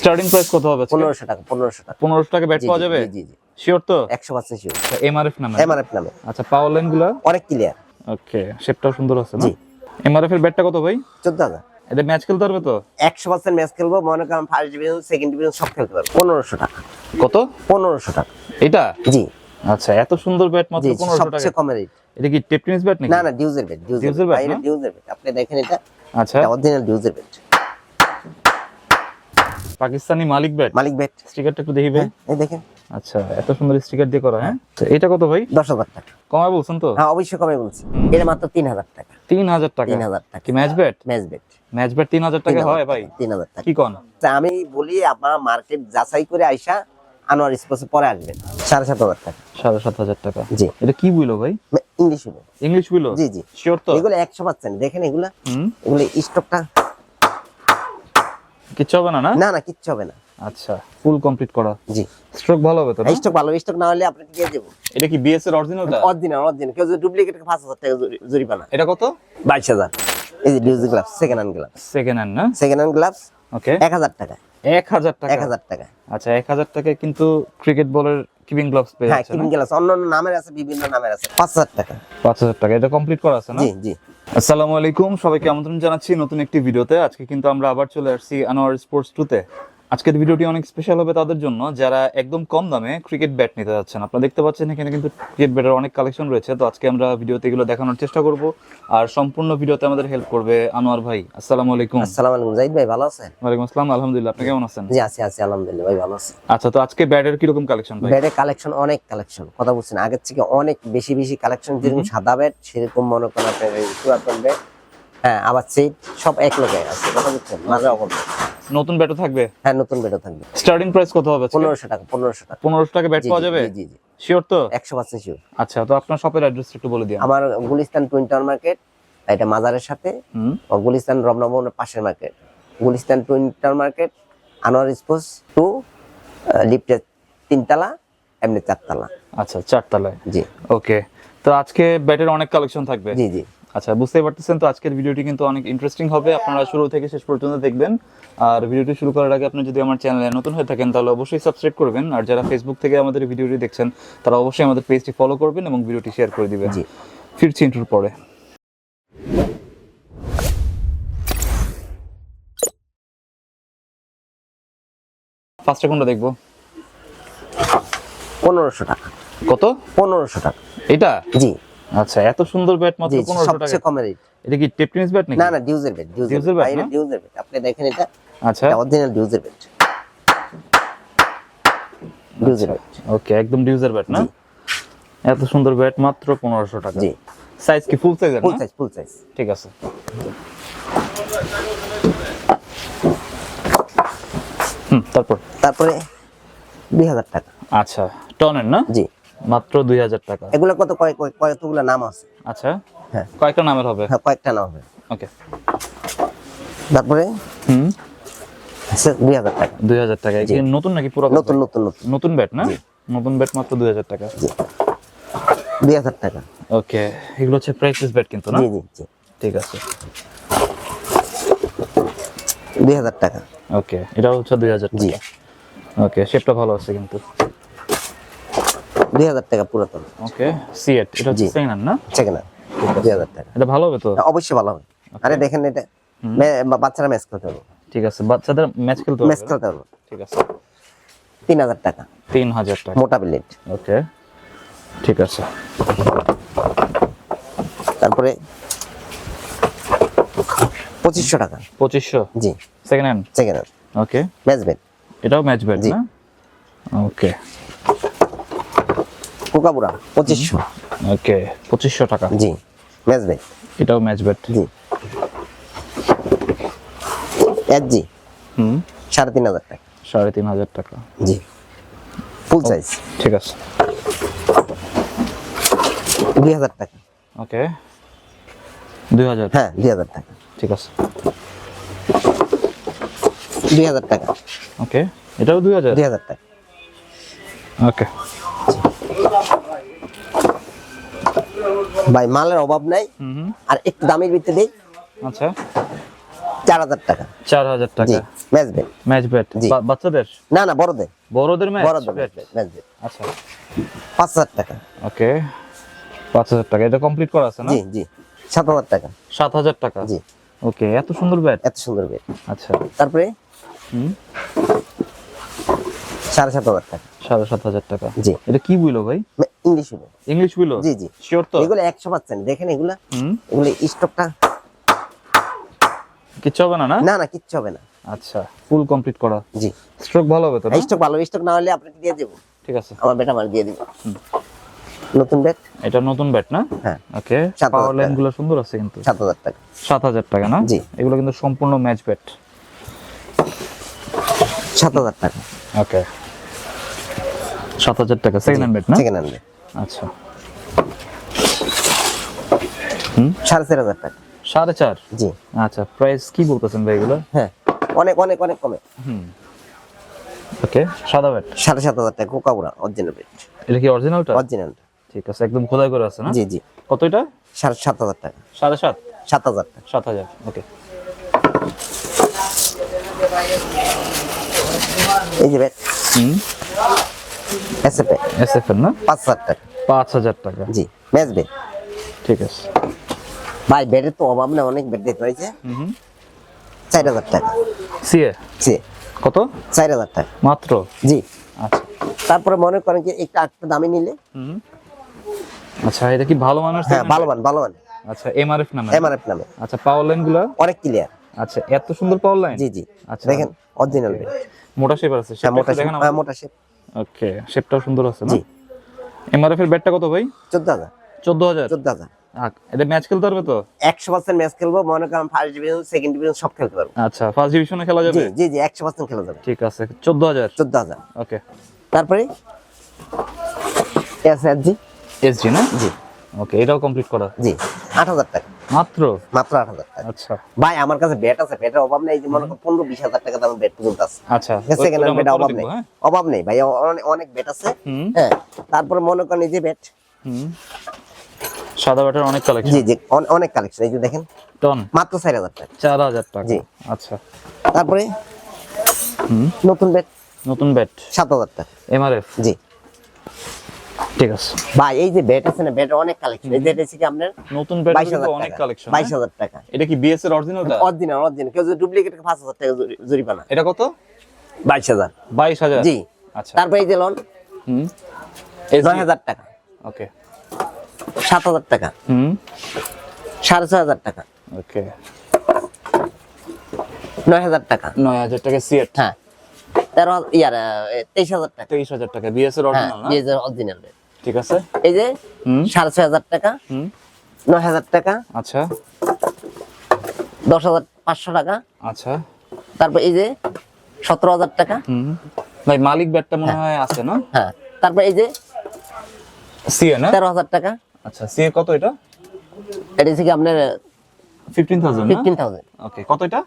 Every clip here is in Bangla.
স্টার্টিং প্রাইস কত হবে পনেরোশো টাকা পনেরোশো টাকা। পনেরোশো টাকা ব্যাট পাওয়া যাবে? জি জি শিওর তো? একশো পার্সেন্ট শিওর এমআরএফ নামে? এমআরএফ নামে। আচ্ছা পাওয়ার লাইনগুলা? অনেক ক্লিয়ার ওকে শেপটাও সুন্দর আছে না? জি। এমআরএফ এর ব্যাটটা কত ভাই? চোদ্দ হাজার। এটা ম্যাচ খেলতে পারবে তো? একশো পার্সেন্ট ম্যাচ খেলব মনে করেন ফার্স্ট ডিভিশন সেকেন্ড ডিভিশন সব খেলতে পারব। পনেরোশো টাকা। কত? পনেরোশো টাকা। এটা? জি। আচ্ছা এত সুন্দর ব্যাট মাত্র জি পনেরোশো টাকা। সবচেয়ে কমের রেট এটা কি টেপ টেনিস ব্যাট নাকি? না না ডিউজের বেড ডিউজের না? ডিউজের বেড আপনি দেখেন এটা। আচ্ছা। Original ডিউজের bat Pakistani Malik bat? Malik bat স্টিকারটা একটু দেখি ভাই। এই দেখেন। আচ্ছা এত সুন্দর স্টিকার দিয়ে করা হ্যাঁ? এটা কত ভাই? দশ হাজার টাকা। কমায় বলছেন তো? হ্যাঁ অবশ্যই কমে বলছি। এটা মাত্র তিন হাজার টাকা। তিন হাজার টাকা? তিন হাজার টাকা। কি match bat match bat match bat তিন হাজার টাকা হয় ভাই? তিন হাজার টাকা। কি কন? আমি বলি আপনার মার্কেট যাচাই করে আইসা আনোয়ার স্পোর্টস পরে আসবেন। সাড়ে সাত হাজার টাকা। সাড়ে সাত হাজার টাকা। জি। এটা কি বইলো ভাই? ইংলিশ হলো ইংলিশ বইলো? জি জি। শিওর তো? এগুলো একশো পাচ্ছেন দেখেন এগুলা। হুম। এগুলো স্টকটা কিচ্ছু হবে না না? না না কিচ্ছু হবে না। আচ্ছা ফুল কমপ্লিট করা। জি। স্ট্রোক ভালো হবে তো না? স্টক ভালো স্টক না হলে আপনাকে দিয়ে দেবো। এটা কি বিএস এর অরিজিনালটা অরিজিনাল অরিজিনাল কেউ যদি ডুপ্লিকেট পাঁচ হাজার টাকা জরি- জরিমানা। এটা কত? বাইশ হাজার। এই যে ডিউজি gloves second hand gloves second hand না? সেকেন্ড হ্যান্ড গ্লাভস ওকে এক হাজার টাকা। এক হাজার টাকা? এক হাজার টাকা। আচ্ছা এক হাজার টাকায় কিন্তু ক্রিকেট বলের কিপিং গ্লাভস পেয়ে হ্যাঁ কিপিং গ্লাভস অন্য অন্য নামের আছে বিভিন্ন নামের আছে। পাঁচ হাজার টাকা। পাঁচ হাজার টাকা। এটা কমপ্লিট করা আছে না? জি জি। আসসালামু আলাইকুম, সবাইকে আমন্ত্রণ জানাচ্ছি নতুন একটি ভিডিওতে। আজকে কিন্তু আমরা আবার চলে আসছি আনোয়ার স্পোর্টস টুতে। আজকের ভিডিওটি অনেক স্পেশাল হবে তাদের জন্য যারা একদম কম দামে ক্রিকেট ব্যাট নিতে যাচ্ছেন। আপনারা দেখতে পাচ্ছেন এখানে কিন্তু ক্রিকেট ব্যাটের অনেক কালেকশন রয়েছে তো আজকে আমরা ভিডিওতে এগুলো দেখানোর চেষ্টা করব। আর সম্পূর্ণ ভিডিওতে আমাদের হেল্প করবে আনোয়ার ভাই। আসসালামু আলাইকুম। আসসালামু আলাইকুম। জাহিদ ভাই ভালো আছেন? ওয়ালাইকুম আসসালাম। আলহামদুলিল্লাহ আপনি কেমন আছেন? জি আছি আছি আলহামদুলিল্লাহ ভাই ভালো আছি। আচ্ছা তো আজকে ব্যাটের কীরকম কালেকশন ভাই? ব্যাটের কালেকশন অনেক কালেকশন কথা বলছেন আগের থেকে অনেক বেশি বেশি কালেকশন যেরকম সাদা ব্যাট সেরকম মনে করেন আপনার ব্যাট হ্যাঁ আবার সেট সব এক লোকে আছে কথা বলছেন মাঝে অকম নতুন ব্যাটও থাকবে? হ্যাঁ নতুন ব্যাটও থাকবে। স্টার্টিং প্রাইস কত হবে পনেরোশো টাকা পনেরোশো টাকা। পনেরোশো টাকা ব্যাট পাওয়া যাবে? জি জি শিওর তো? একশো পার্সেন্ট শিওর আচ্ছা তো আপনার শপের অ্যাড্রেস একটু বলে দিন। আমার গুলিস্তান টুইন টাউন মার্কেট এটা মাজারের সাথে। গুলিস্তান রমনা ভবনের পাশের market Gulistan twin town market Anwar sports two লিফটের তিনতলা এমনি চারতলা। আচ্ছা চারতলায়। জি। ওকে তো আজকে ব্যাটের অনেক কালেকশন থাকবে। জি জি। আচ্ছা বুঝতেই পারতেছেন তো আজকের ভিডিওটি কিন্তু অনেক ইন্টারেস্টিং হবে। আপনারা শুরু থেকে শেষ পর্যন্ত দেখবেন। আর ভিডিওটি শুরু করার আগে আপনি যদি আমার চ্যানেলে নতুন হয়ে থাকেন তাহলে অবশ্যই সাবস্ক্রাইব করবেন। আর যারা ফেসবুক থেকে আমাদের ভিডিওটি দেখছেন তারা অবশ্যই আমাদের পেজটি ফলো করবেন এবং ভিডিওটি শেয়ার করে দিবেন। জি। ফিরছি ইন্টুর পরে। ফার্স্টে কোনটা দেখব? পনেরোশো টাকা। কত? পনেরোশো টাকা। এটা জি। আচ্ছা এত সুন্দর ব্যাট মাত্র জি পনেরোশো টাকা। সবচেয়ে কমের এটা কি টেপ টেনিস ব্যাট নাকি? না না ডিউজের বেড ডিউজের bat না? ডিউজের বেড আপনি দেখেন এটা আচ্ছা। অরিজিনাল ডিউজের বেড ডিউজের বেড ওকে একদম ডিউজার ব্যাট না? এত সুন্দর ব্যাট মাত্র পনেরোশো টাকা। জি। সাইজ কি ফুল সাইজের ফুল সাইজ ফুল সাইজ ঠিক আছে। হুম তারপর? তারপরে দুই হাজার টাকা। আচ্ছা টনের না? জি। মাত্র দুই হাজার টাকা। এগুলো কত? কয়েক কয়েক- নাম আছে? আচ্ছা। হ্যাঁ। কয়েকটা নামের হবে? হ্যাঁ কয়েকটা নাম হবে। ওকে। তারপরে? হুম। আছে দুই হাজার টাকা। দুই হাজার টাকা। নতুন নাকি পুরো নতুন নতুন নতুন। নতুন ব্যাট না? নতুন ব্যাট মাত্র দুই হাজার টাকা। দুই হাজার টাকা। ওকে। এগুলো হচ্ছে প্র্যাকটিস ব্যাট কিন্তু না? জি জি ঠিক আছে। দুই হাজার টাকা। ওকে। এটা হচ্ছে দুই হাজার জি। টাকা। ওকে শেপটা ভালো আছে কিন্তু। দুই হাজার টাকা পুরাতন। ওকে সিএট এটা হচ্ছে। সেকেন্ড না? সেকেন্ড দুই হাজার টাকা। এটা ভালো হবে তো? অবশ্যই ভালো হবে। আরে দেখেন এটা বাচ্চারা ম্যাচ খেলতে পারব ঠিক আছে বাচ্চাদের ম্যাচ খেলতে ম্যাচ হবে খেলতে পারব ঠিক আছে। তিন হাজার টাকা। তিন হাজার টাকা। মোটা প্লেট ওকে ঠিক আছে। তারপরে পঁচিশশো টাকা। পঁচিশশো? জি। Second hand second okay match bat এটাও ম্যাচ ব্যাট জি। না? ওকে কোকাবুরা পঁচিশশো। ওকে পঁচিশশো টাকা। জি ম্যাচ বেট এটাও ম্যাচ ব্যাট জি। এস জি হুম। সাড়ে তিন হাজার টাকা। সাড়ে তিন হাজার টাকা। জি। ফুল সাইজ ঠিক আছে। দুই হাজার টাকা। ওকে। দুই হাজার। হ্যাঁ দুই হাজার টাকা। ঠিক আছে। দুই হাজার টাকা। ওকে এটাও দুই হাজার? দুই হাজার টাকা। ওকে। ভাই মালের অভাব নাই। আর একটু দামের ভিতরে দেই। আচ্ছা। চার হাজার টাকা। চার হাজার টাকা। Match bat match bat. বাচ্চাদের? না না বড়দের। বড়দের ম্যাচ ব্যাট ম্যাচ আচ্ছা। পাঁচ হাজার টাকা। ওকে। পাঁচ হাজার টাকা। এটা কমপ্লিট করা আছে না? জি জি। সাত হাজার টাকা। সাত হাজার টাকা? জি। ওকে এত সুন্দর ব্যাট এত সুন্দর বেট আচ্ছা। তারপরে? হুম। সাড়ে সাত হাজার টাকা। সাড়ে সাত হাজার টাকা। জি। এটা কি বুঝলো ভাই? ইংলিশ হলো ইংলিশ বুঝলো জি জি। শিওর তো? এগুলো একশো পাচ্ছেন। দেখেন এগুলা। এগুলো স্টকটা কিচ্ছু হবে না না? না না কিচ্ছু হবে না। আচ্ছা ফুল কমপ্লিট করা। জি। স্ট্রোক ভালো হবে তো না? স্টক ভালো। স্টক না হলে আপনাকে দিয়ে দেবো। ঠিক আছে। আমার বেটা আমার দিয়ে দিব। নতুন ব্যাট এটা নতুন ব্যাট না? হ্যাঁ। ওকে। পাওয়ার লাইনগুলো সুন্দর আছে কিন্তু। সাত হাজার টাকা। সাত হাজার টাকা না? জি। এগুলো কিন্তু সম্পূর্ণ ম্যাচ ব্যাট সাত হাজার টাকা। ওকে। সাত হাজার টাকা সেকেন্ড হ্যান্ড ব্যাট না? সেকেন্ড হ্যান্ড আচ্ছা। সাড়ে চার হাজার টাকা। সাড়ে চার? জি। আচ্ছা প্রাইস কি বলতেছেন ভাই এগুলো? হ্যাঁ অনেক অনেক অনেক কমে। হুম। ওকে সাদা ব্যাট সাড়ে সাত হাজার টাকা কোকাবুরা অরিজিনাল ব্যাট এটা কি অরিজিনালটা অরিজিনাল ঠিক আছে একদম খোদাই করে আছে না? জি জি। কত এটা? সাড়ে সাত হাজার টাকা। সাড়ে সাত? সাত হাজার টাকা। সাত হাজার ওকে এই যে ব্যাট হুম? এসএপে এস না? পাঁচ হাজার টাকা। পাঁচ হাজার টাকা। জি ঠিক আছে। ভাই তো অভাব না অনেক ব্যাট দিতে হয়েছে। হুম চার হাজার টাকা। সিএ জি কত? চার হাজার টাকা। মাত্র? জি। আচ্ছা। তারপরে মনে করেন যে একটু একটু দামি নিলে। হুম আচ্ছা এটা কি ভালো মানের হ্যাঁ ভালো মান ভালো মান আচ্ছা এমআরএফ নামে এমআরএফ নামে আচ্ছা পাওয়ার লাইনগুলো? অনেক ক্লিয়ার আচ্ছা এত সুন্দর পাওয়ার লাইন জি জি। আচ্ছা। দেখেন অরিজিনাল মোটা শেপ আছে হ্যাঁ মোটা দেখেন হ্যাঁ মোটা শেপ ওকে শেপটাও সুন্দর আছে না? জি। এমআরএফ এর ব্যাটটা কত ভাই? চোদ্দ হাজার। চোদ্দ হাজার? চোদ্দ হাজার। এটা ম্যাচ খেলতে পারবে তো? একশো পার্সেন্ট ম্যাচ খেলব মনে করেন ফার্স্ট ডিভিশন সেকেন্ড ডিভিশন সব খেলতে পারব। আচ্ছা ফার্স্ট ডিভিশনে খেলা যাবে? জি জি একশো পার্সেন্ট খেলা যাবে। ঠিক আছে চোদ্দ হাজার। চোদ্দ হাজার। ওকে। তারপরে? এস জি এসজি না? জি। ওকে এটাও কমপ্লিট করা। জি আট হাজার টাকা। মাত্র? মাত্র আট হাজার টাকা আচ্ছা। ভাই আমার কাছে ব্যাট আছে ব্যাটের অভাব নেই যে মনে করেন পনেরো বিশ হাজার টাকা দামের ব্যাট পর্যন্ত আছে। আচ্ছা সেকেন্ড হ্যান্ড ব্যাট অভাব নেই। হ্যাঁ? অভাব নেই ভাই অনেক ব্যাট আছে। হ্যাঁ তারপরে মনে করেন এই যে ব্যাট সাদা ব্যাটার অনেক কালেকশন জি জি অনেক কালেকশন এই যে দেখেন। টন মাত্র চার হাজার টাকা। চার হাজার টাকা। জি। আচ্ছা। তারপরে নতুন ব্যাট নতুন ব্যাট সাত হাজার টাকা। এমআরএফ জি। ঠিক আছে। ভাই এই যে ব্যাট আছে না ব্যাটের অনেক কালেকশন এই যে এটা কি আপনার? নতুন ব্যাট বাইশ হাজার অনেক কালেকশন বাইশ হাজার টাকা। এটা কি বিএস এর অরিজিনালটা অরিজিনাল অরিজিনাল কেউ যদি ডুপ্লিকেট পাঁচ হাজার টাকা জরি- জরিমানা। এটা কত? বাইশ হাজার। বাইশ হাজার? জি। আচ্ছা। তারপরে এই যে লোন হুম। নয় হাজার টাকা। ওকে। সাত হাজার টাকা। হুম। সাড়ে ছয় হাজার টাকা। ওকে। নয় হাজার টাকা। নয় হাজার টাকা সিএট হ্যাঁ। তেরো ইয়ার তেইশ হাজার টাকা। তেইশ হাজার টাকা বিএসএর হ্যাঁ অরিজিনাল অরিজিনাল ঠিক আছে। এই যে সাড়ে ছয় হাজার টাকা নয় হাজার টাকা আচ্ছা। দশ হাজার পাঁচশো টাকা। আচ্ছা। তারপর এই যে সতেরো হাজার টাকা। হুম। ভাই মালিক ব্যাটটা মনে হয়। আছে না? হ্যাঁ। তারপর এই যে সিএ না? তেরো হাজার টাকা। আচ্ছা সিএ কত এটা? এটা হচ্ছে কি আপনার fifteen thousand fifteen thousand okay কত এটা?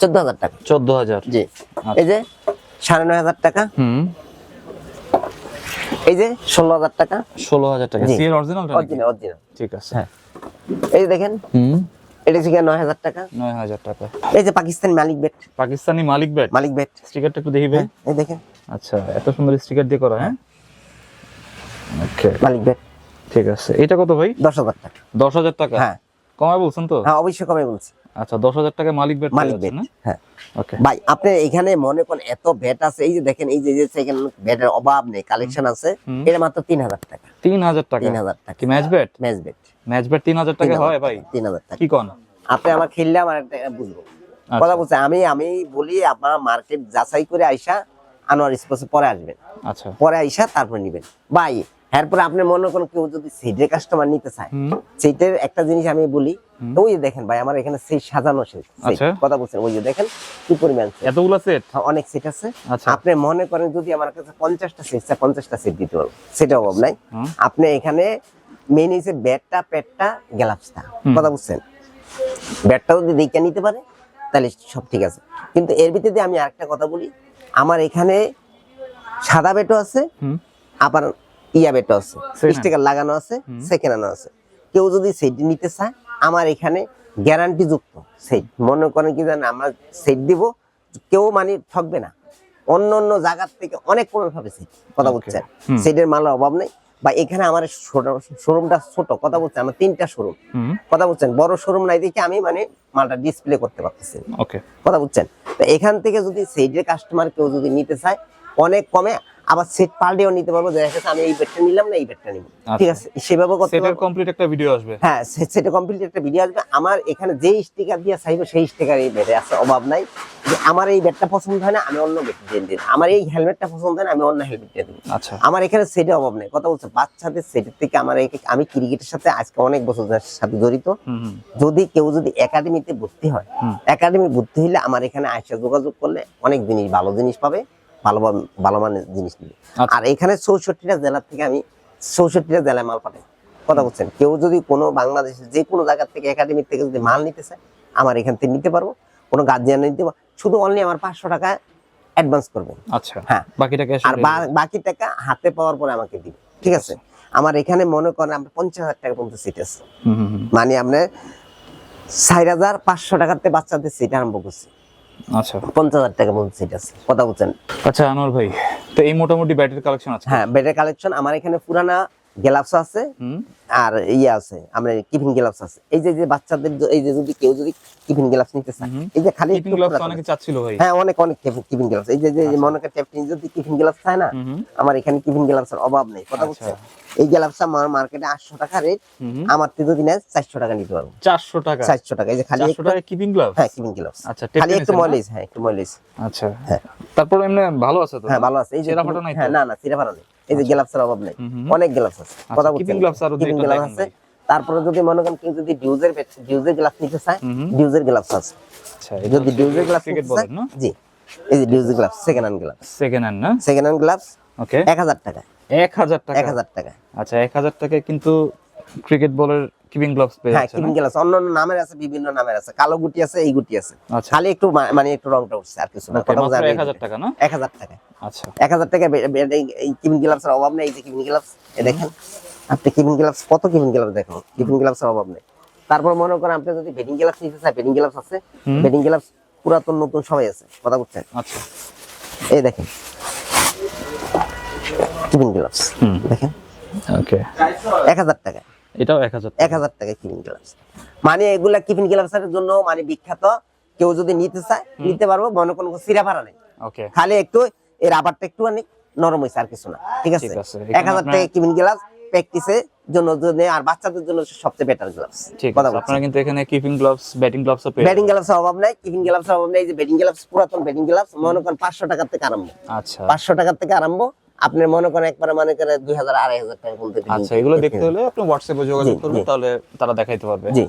চোদ্দ হাজার টাকা। চোদ্দ হাজার। জি। এই যে সাড়ে নয় হাজার টাকা। হুম। এই যে ষোলো হাজার টাকা। ষোলো হাজার টাকা। সিএর অরিজিনালটা অরিজিনাল অরিজিনাল ঠিক আছে। হ্যাঁ। এই দেখেন হুম। এটা নয় হাজার টাকা। নয় হাজার টাকা। এই যে পাকিস্তানি মালিক বেট পাকিস্তানি মালিক মালিক বেট স্টিকারটা একটু দেখিবে এই দেখেন। আচ্ছা এত সুন্দর স্টিকার দিয়ে করা হ্যাঁ? ওকে। মালিক বেট ঠিক আছে। এটা কত ভাই? দশ হাজার টাকা। দশ হাজার টাকা? হ্যাঁ। কমায় বলছেন তো? হ্যাঁ অবশ্যই কমে বলছি। আচ্ছা দশ হাজার টাকা মালিক ব্যাট মালিক বেট হ্যাঁ? ওকে ভাই আপনি এখানে মনে করেন এত ব্যাট আছে এই যে দেখেন এই যে সেকেন্ড ব্যাটের অভাব নেই কালেকশন আছে এটা মাত্র তিন হাজার টাকা। তিন হাজার টাকা? তিন হাজার টাকা। কি match bat match bat match bat টাকা হয় ভাই? তিন হাজার টাকা। কি কন? আপনি আমার খেললে আমার একটা বুঝব। আচ্ছা। কথা বলছে আমি আমি বলি আপনার মার্কেট যাচাই করে আইসা আনোয়ার স্পোর্টসে পরে আসবেন। আচ্ছা। পরে আইসা তারপর নিবেন। ভাই এরপরে আপনি মনে করেন কেউ যদি সিটের কাস্টমার নিতে চায় হুম। সেইটার একটা জিনিস আমি বলি ওই যে দেখেন ভাই আমার এখানে সেই সাজানো সেট আচ্ছা। কথা বলছেন ওই যে দেখেন কি পরিমাণ। এতগুলা সেট হ্যাঁ, অনেক সেট আছে। আচ্ছা। আপনি মনে করেন যদি আমার কাছে পঞ্চাশটা সেট চায় পঞ্চাশটা সেট দিতে পারব। সেটা অভাব নাই। আপনি এখানে মেন হচ্ছে ব্যাটটা পেটটা গ্লাভসটা কথা বুঝছেন ব্যাটটা যদি দেখে নিতে পারে তাহলে সব ঠিক আছে। কিন্তু এর ভিতরে আমি আরেকটা কথা বলি। আমার এখানে সাদা ব্যাটও আছে। আবার ইয়া বেটো আছে স্টিকার লাগানো আছে। সেকেন্ড আছে। কেউ যদি সেটি নিতে চায় আমার এখানে গ্যারান্টি যুক্ত সেট। মনে করেন কি জানেন আমরা সেট দিব কেউ মানে ঠকবে না। অন্য অন্য জায়গার থেকে অনেক কমে পাবে সেট কথা বলছেন। সেটের মালের অভাব নেই। বা এখানে আমার শোরুমটা ছোট কথা বলছেন আমার তিনটা শোরুম কথা বলছেন বড় শোরুম নাই দেখে আমি মানে মালটা ডিসপ্লে করতে পারতেছি কথা বুঝছেন তো এখান থেকে যদি সেটের কাস্টমার কেউ যদি নিতে চায় অনেক কমে আবার সেট পাল্টেও নিতে পারব। দেখা গেছে আমি এই বেডটা নিলাম না এই বেডটা নিব। ঠিক আছে সেভাবে করতে সেটের কমপ্লিট একটা ভিডিও আসবে। হ্যাঁ সেটা কমপ্লিট একটা ভিডিও আসবে। আমার এখানে যে স্টিকার দিয়ে চাইব সেই স্টিকার এই বেডে আছে অভাব নাই। যে আমার এই বেডটা পছন্দ হয় না আমি অন্য বেড দিয়ে দিই। আমার এই হেলমেটটা পছন্দ হয় না আমি অন্য হেলমেট দিয়ে দিই। আচ্ছা। আমার এখানে সেটের অভাব নেই। কথা বলছে বাচ্চাদের সেটের থেকে আমার এই- আমি ক্রিকেটের সাথে আজকে অনেক বছর ধরে সাথে জড়িত। যদি কেউ যদি একাডেমিতে ভর্তি হয় একাডেমি ভর্তি হলে আমার এখানে আইসা যোগাযোগ করলে অনেক জিনিস ভালো জিনিস পাবে। ভালো ভালো- মানের জিনিস নিবে। আচ্ছা। আর এখানে চৌষট্টিটা জেলা থেকে আমি চৌষট্টিটা জেলায় মাল পাঠাই। কথা বলছেন? কেউ যদি কোনো বাংলাদেশের যে কোনো জায়গা থেকে একাডেমি থেকে যদি মাল নিতে চায় আমার এখান থেকে নিতে পারব। কোনো গার্জিয়ান নিতে পারব। শুধু অনলি আমার পাঁচশো টাকা অ্যাডভান্স করবেন। আচ্ছা। হ্যাঁ। বাকিটা ক্যাশ আর বাকি টাকা হাতে পাওয়ার পরে আমাকে দিবে ঠিক আছে? আমার এখানে মনে করেন আমরা পঞ্চাশ হাজার টাকা পর্যন্ত সিট আছে। মানে আপনার চার হাজার পাঁচশো টাকাতে বাচ্চাদের সিট আরম্ভ করছি। আচ্ছা। পঞ্চাশ হাজার টাকা পর্যন্ত সিট আছে। কথা বলছেন? আচ্ছা আনোয়ার ভাই তো এই মোটামুটি ব্যাটারি কালেকশন আছে। হ্যাঁ ব্যাটারি কালেকশন আমার এখানে পুরানা গ্লাভস আছে আর ইয়ে আছে আমরা টিফিন গ্লাভস আছে। এই যে বাচ্চাদের এই যে যদি কেউ যদি টিফিন গ্লাভস নিতে চায় এই যে খালি একটু গ্লাভস অনেকে চাচ্ছিল ভাই। হ্যাঁ অনেক অনেক টিফিন গ্লাভস। এই যে যে যে মনে করেন যদি টিফিন গ্লাভস চায় না আমার এখানে টিফিন গ্লাভসের অভাব নেই। কথা আচ্ছা। বলছেন এই গ্লাভসটা আমার মার্কেটে আটশো টাকা রেট। আমার থেকে যদি নেয় চারশো টাকা নিতে পারব। চারশো টাকা। চারশো টাকা এই যে খালি চারশো একটু টাকা কিপিং গ্লাভস? হ্যাঁ গ্লাভস। আচ্ছা খালি একটু হ্যাঁ একটু আচ্ছা। হ্যাঁ। তারপর এমনি ভালো আছে তো? হ্যাঁ ভালো আছে। এই যে ফাটা নাই হ্যাঁ না না সিরা ফাটা নেই। এই যে গ্লাভসের অভাব নেই। অনেক গ্লাভস আছে। আচ্ছা, কথা বলছি gloves দেখান আছে। তারপরে যদি মনে করেন কেউ যদি ডিউজের ডিউজের গ্লাভস নিতে চায়। ডিউজের গ্লাভস আছে। আচ্ছা যদি ডিউজের গ্লাভস ক্রিকেট নিতে চায় জি। এই যে ডিউজের gloves second hand gloves second hand না? সেকেন্ড হ্যান্ড গ্লাভস ওকে এক হাজার টাকা এক হাজার টাকা? এক হাজার টাকা আচ্ছা এক হাজার টাকায় কিন্তু ক্রিকেট বলের কিপিং গ্লাভস পেয়ে হ্যাঁ কিপিং গ্লাস অন্য অন্য নামের আছে বিভিন্ন নামের আছে। কালো গুটি আছে এই গুটি আছে। আচ্ছা। খালি একটু মানে একটু রংটা উঠছে আর কিছু না। কথা বোঝা এক হাজার টাকা না? এক হাজার টাকা। আচ্ছা। এক হাজার টাকা বে- বে- এই- কিপিং গ্লাভসের অভাব নেই এই যে কিপিং গ্লাভস এ দেখেন। আপনি কিপিং গ্লাভস কত কিপিং গ্লাভস দেখুন? কিপিং গ্লাভসের অভাব নেই। তারপর মনে করেন আপনি যদি বেডিং গ্লাভস নিতে চান বেডিং গ্লাভস আছে। বেডিং গ্লাভস পুরাতন নতুন সবাই আছে। কথা বুঝছেন? আচ্ছা। এই দেখেন। কিপিং গ্লাভস দেখেন। ওকে এক হাজার টাকা। এটাও এক হাজার এক হাজার টাকা কিপিং গ্লাভস মানে এগুলা কিপিং গ্লাভসের জন্য মানে বিখ্যাত। কেউ যদি নিতে চায় নিতে পারব মনে কোনো সিরা ভাড়া নেই। ওকে। খালি একটু রাবারটা একটু অনেক নরম হয়েছে আর কিছু না। ঠিক আছে? ঠিক আছে। এক হাজার এখানে টাকা কিপিং গ্লাভস প্র্যাকটিসের জন্য জন্য আর বাচ্চাদের জন্য সবচেয়ে বেটার গ্লাভস ঠিক আছে আপনারা কিন্তু এখানে কিপিং গ্লাভস ব্যাটিং গ্লাভসও পেয়ে ব্যাটিং গ্লাভস অভাব নাই কিপিং গ্লাভস অভাব নাই এই যে ব্যাটিং গ্লাভস পুরাতন ব্যাটিং গ্লাভস মনে করেন পাঁচশো টাকার থেকে আরম্ভ। আচ্ছা। পাঁচশো টাকার থেকে আরম্ভ আপনার মনে করেন একবার মনে করেন দুই হাজার আড়াই হাজার টাকা বলতে আচ্ছা এগুলো দেখতে হলে আপনি হোয়াটসঅ্যাপে যোগাযোগ করবেন তাহলে তারা দেখাইতে পারবে। জি।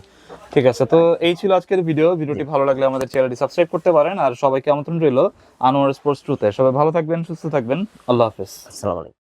ঠিক আছে তো এই ছিল আজকের ভিডিও ভিডিওটি ভালো লাগলে আমাদের চ্যানেলটি সাবস্ক্রাইব করতে পারেন আর সবাইকে আমন্ত্রণ রইল আনোয়ার স্পোর্টস ট্রুতে সবাই ভালো থাকবেন সুস্থ থাকবেন। আল্লাহ হাফেজ। আসসালামু আলাইকুম।